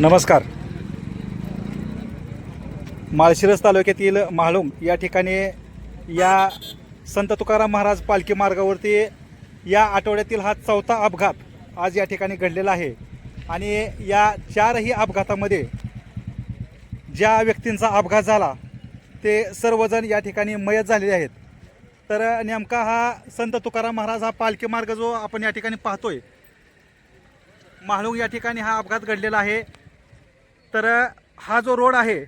नमस्कार. माळशिरस तालुक्यातील म्हाळुंग या ठिकाणी या संत तुकाराम महाराज पालखी मार्गावरती या आठवड्यातील हा चौथा अपघात आज या ठिकाणी घडलेला आहे. आणि या चारही अपघातामध्ये ज्या व्यक्तींचा अपघात झाला ते सर्वजण या ठिकाणी मयत झालेले आहेत. तर नेमका हा संत तुकाराम महाराज हा पालखी मार्ग जो आपण या ठिकाणी पाहतोय महाळुंग या ठिकाणी हा अपघात घडलेला आहे. तर हा जो रोड आहे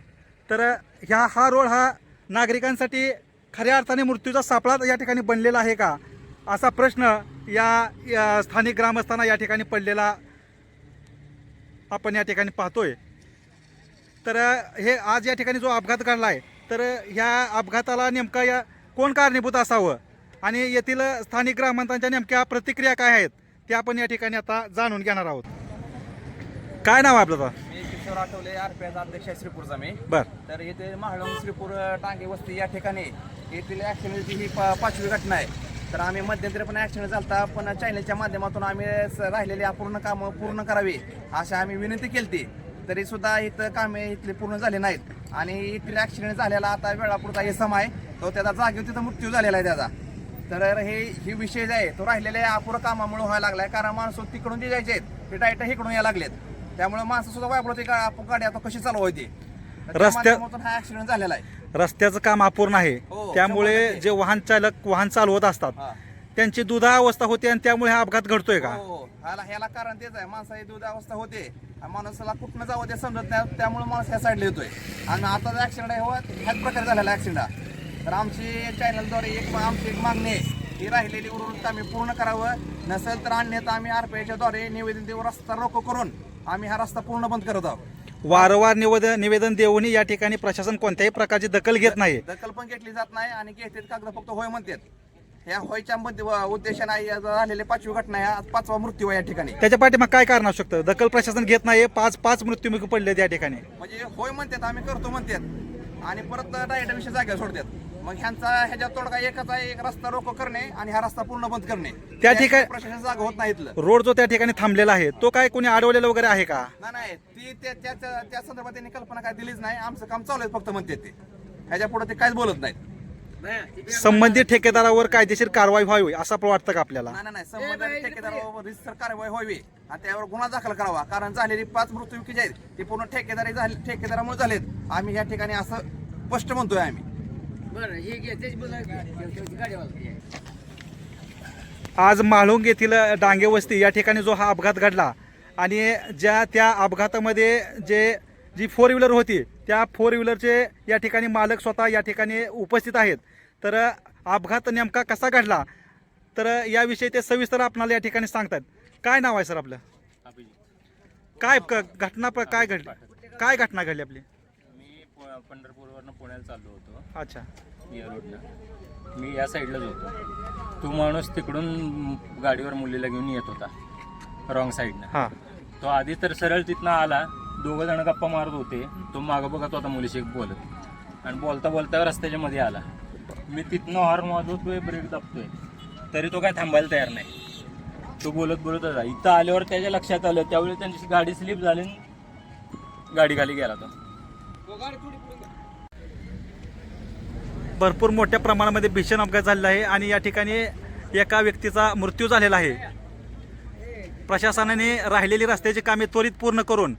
तर ह्या हा रोड हा नागरिकांसाठी खऱ्या अर्थाने मृत्यूचा सापळा या ठिकाणी बनलेला आहे का? असा प्रश्न या या स्थानिक ग्रामस्थांना या ठिकाणी पडलेला आपण या ठिकाणी पाहतोय. तर हे आज या ठिकाणी जो अपघात घडला आहे तर ह्या अपघाताला नेमका या कोण कारणीभूत असावं? आणि येथील स्थानिक ग्रामस्थांच्या नेमक्या प्रतिक्रिया काय आहेत ते आपण या ठिकाणी आता जाणून घेणार आहोत. काय नाव आहे आपलं? किशोर आठवले आरपीएस अध्यक्ष आहे श्रीपूरचा मी बर. तर येथे महाळंग श्रीपूर टांगे वस्ती या ठिकाणी येथील ॲक्सिडेंटची ही पा पाचवी घटना आहे. तर आम्ही मध्यंतरी पण ॲक्सिडेंट झालता पण चॅनलच्या माध्यमातून आम्ही स- राहिलेली अपूर्ण कामं पूर्ण करावी अशी आम्ही विनंती केली तरी सुद्धा इथं कामे इथले पूर्ण झाले नाहीत. आणि इथले ॲक्सिडेंट झालेला आता वेळापुरता हे सम आहे. तो त्याचा जागेवर तिथं मृत्यू झालेला आहे त्याचा. तर हे ही विषय जे आहे तो राहिलेल्या अपुरं कामामुळे व्हायला लागलाय. कारण माणसं तिकडून जे जायचे आहेत ते डायरेक्ट इकडून यायला लागलेत. त्यामुळे माणसं सुद्धा वापरते का आपण गाडी आता कशी चालवायची? रस्त्या- हा ऍक्सिडेंट झालेला आहे. रस्त्याचं काम अपूर्ण आहे. हो, त्यामुळे टक्के. जे वाहन चालक वाहन चालवत असतात हा. त्यांची दुधा अवस्था होते आणि त्यामुळे हा अपघात घडतोय का? हो ह्याला ह्याला कारण तेच आहे. माणसाची दूध अवस्था होते. आणि माणसाला कुठनं जावं ते समजत नाही. त्यामुळे माणूस ह्या साईडला येतोय. आणि आता जो ऍक्सिडेंट आहे हो ह्याच प्रकारे झालेला ऍक्सिडेंट हा तर आमची चॅनलद्वारे एक आमची एक मागणी आहे. ही राहिलेली उर्वरित आम्ही पूर्ण करावं. नसेल तर अन्यथा आम्ही आरपीआयच्या द्वारे निवेदन देऊ रस्ता रोको करून आम्ही हा रस्ता पूर्ण बंद करत आहोत. वारंवार निवेदन निवेदन देऊनही या ठिकाणी प्रशासन कोणत्याही प्रकारची दखल घेत नाही. दखल पण घेतली जात नाही आणि घेतात कागद फक्त होय म्हणतात. ह्या होयच्या मध्ये उद्देशाने आज झालेले पाचवी घटना आहे आज पाचवा मृत्यू आहे या ठिकाणी. त्याच्या पाठीमाग काय कारण असू शकतं? दखल प्रशासन घेत नाही पाच पाच मृत्यूमुखी पडले त्या ठिकाणी. म्हणजे होय म्हणतात आम्ही करतो म्हणतात. आणि परत डायरेक्ट विषय जागेवर सोडतात. मग ह्यांचा ह्याच्यात तोडगा एकच आहे एक रस्ता रोको करणे आणि हा रस्ता पूर्ण बंद करणे. त्या ठिकाणी- प्रशासन जागा होत नाही इथलं. रोड जो त्या ठिकाणी थांबलेला आहे तो काय कोणी अडवलेला वगैरे आहे का? नाही नाही ती त्या त्या त्या- त्या संदर्भात त्यांनी कल्पना काय दिलीच नाही. आमचं काम चालू आहे फक्त म्हणतात ते. ह्याच्या पुढे ते काहीच बोलत नाहीत. संबंधित ठेकेदारावर कायदेशीर कारवाई व्हावी असं आपलं वाटतं का आपल्याला? नाही नाही, नाही संबंधित ठेकेदारावर रितसर कारवाई व्हावी आणि त्यावर गुन्हा दाखल करावा. कारण झालेली पाच मृत्यू जी आहेत ते पूर्ण ठेकेदारी झाले ठेकेदारामुळे झालेत. आम्ही या ठिकाणी असं स्पष्ट म्हणतोय आम्ही. आज म्हाळुंग येथील डांगे वस्ती या ठिकाणी जो हा अपघात घडला आणि ज्या त्या अपघातामध्ये जे जी फोर व्हीलर होती त्या फोर व्हीलरचे या ठिकाणी मालक स्वतः या ठिकाणी उपस्थित आहेत. तर अपघात नेमका कसा घडला? तर याविषयी ते सविस्तर आपणाला या ठिकाणी सांगतात. काय नाव आहे सर आपलं? काय क- घटना प- काय घडली? काय घटना घडली आपली? पंढरपूरवरनं पुण्याला चाललो होतो. अच्छा. या रोडनं. मी या साईडलाच होतो. तो माणूस तिकडून गाडीवर मुलीला घेऊन येत होता. रॉंग साईडनं हां. तो आधी तर सरळ तिथनं आला. दोघं जण गप्पा मारत होते. तो मागं बघत होता मुलीशी बोलत. आणि बोलता बोलता रस्त्याच्या मध्ये आला. मी तिथनं हॉर्न वाजवतोय ब्रेक दाबतोय. तरी तो काय थांबायला तयार नाही. तो बोलत बोलत होता इथं आल्यावर त्याच्या लक्षात आलं. त्यावेळी त्यांची गाडी स्लिप झाली आणि गाडी खाली गेला तो. भरपूर मोठ्या प्रमाणामध्ये भीषण अपघात झालेला आहे आणि या ठिकाणी एका व्यक्तीचा मृत्यू झालेला आहे. प्रशासनाने राहिलेली रस्त्याची कामे त्वरित पूर्ण करून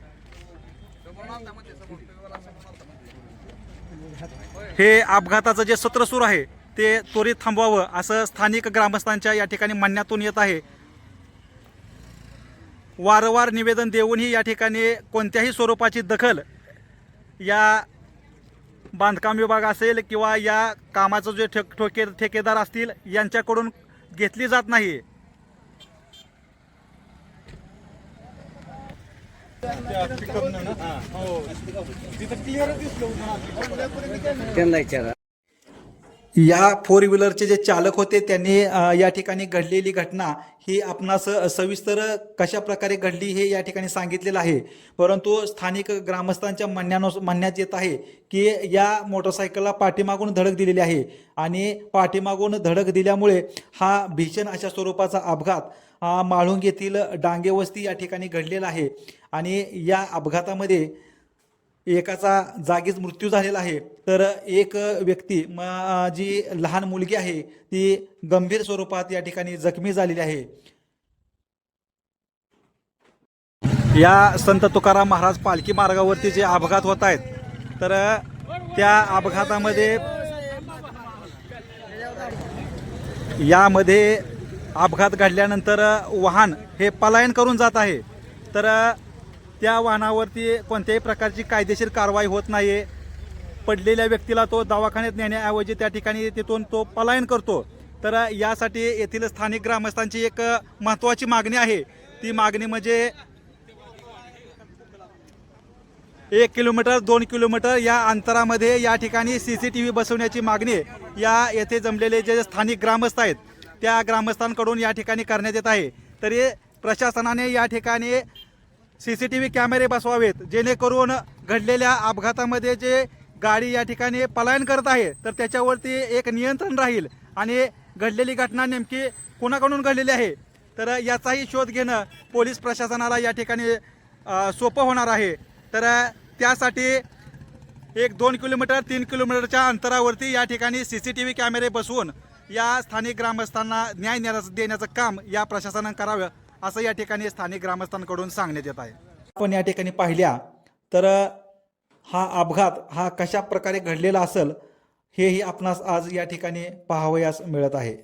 हे अपघाताचं जे सत्र सुरू आहे ते त्वरित थांबवावं असं स्थानिक ग्रामस्थांच्या या ठिकाणी म्हणण्यातून येत आहे. वारंवार निवेदन देऊनही या ठिकाणी कोणत्याही स्वरूपाची दखल या बांधकाम विभाग असेल किंवा या कामाचं जे ठे ठोके ठेकेदार असतील यांच्याकडून घेतली जात नाही. त्यांना विचारा. या फोर व्हीलरचे जे चालक होते त्यांनी या ठिकाणी घडलेली घटना ही आपणास सविस्तर कशा प्रकारे घडली हे या ठिकाणी सांगितलेलं आहे. परंतु स्थानिक ग्रामस्थांच्या म्हणण्यानुस म्हणण्यात येत आहे की या मोटरसायकलला पाठीमागून धडक दिलेली आहे आणि पाठीमागून धडक दिल्यामुळे हा भीषण अशा स्वरूपाचा अपघात हा माळुंग येथील डांगे वस्ती या ठिकाणी घडलेला आहे. आणि या अपघातामध्ये एकाचा जागीच मृत्यू झालेला आहे. तर एक व्यक्ती जी लहान मुलगी आहे ती गंभीर स्वरूपात या ठिकाणी जखमी झालेली आहे. या संत तुकाराम महाराज पालखी मार्गावरती जे अपघात होत आहेत तर त्या अपघातामध्ये यामध्ये अपघात घडल्यानंतर वाहन हे पलायन करून जात आहे. तर त्या वाहनावरती कोणत्याही प्रकारची कायदेशीर कारवाई होत नाही पडलेल्या व्यक्तीला तो दवाखान्यात नेण्याऐवजी त्या ठिकाणी तिथून तो पलायन करतो. तर यासाठी येथील स्थानिक ग्रामस्थांची एक महत्त्वाची मागणी आहे. ती मागणी म्हणजे एक किलोमीटर दोन किलोमीटर या अंतरामध्ये या ठिकाणी सी सी टी व्ही बसवण्याची मागणी या येथे जमलेले जे स्थानिक ग्रामस्थ आहेत त्या ग्रामस्थांकडून या ठिकाणी करण्यात येत आहे. तरी प्रशासनाने या ठिकाणी सी सी टी व्ही कॅमेरे बसवावेत जेणेकरून घडलेल्या अपघातामध्ये जे गाडी या ठिकाणी पलायन करत आहे तर त्याच्यावरती एक नियंत्रण राहील. आणि घडलेली घटना नेमकी कोणाकडून घडलेली आहे तर याचाही शोध घेणं पोलीस प्रशासनाला या ठिकाणी सोपं होणार आहे. तर त्यासाठी एक दोन किलोमीटर तीन किलोमीटरच्या अंतरावरती या ठिकाणी सी सी टी व्ही कॅमेरे बसवून या स्थानिक ग्रामस्थांना न्याय देण्याचं देण्याचं काम या प्रशासनानं करावं. असं या ठिकाणी स्थानिक ग्रामस्थांकडून सांगण्यात येत आहे. आपण या ठिकाणी पाहिल्या तर हा अपघात हा कशा प्रकारे घडलेला असेल हेही आपणास आज या ठिकाणी पाहावयास मिळत आहे.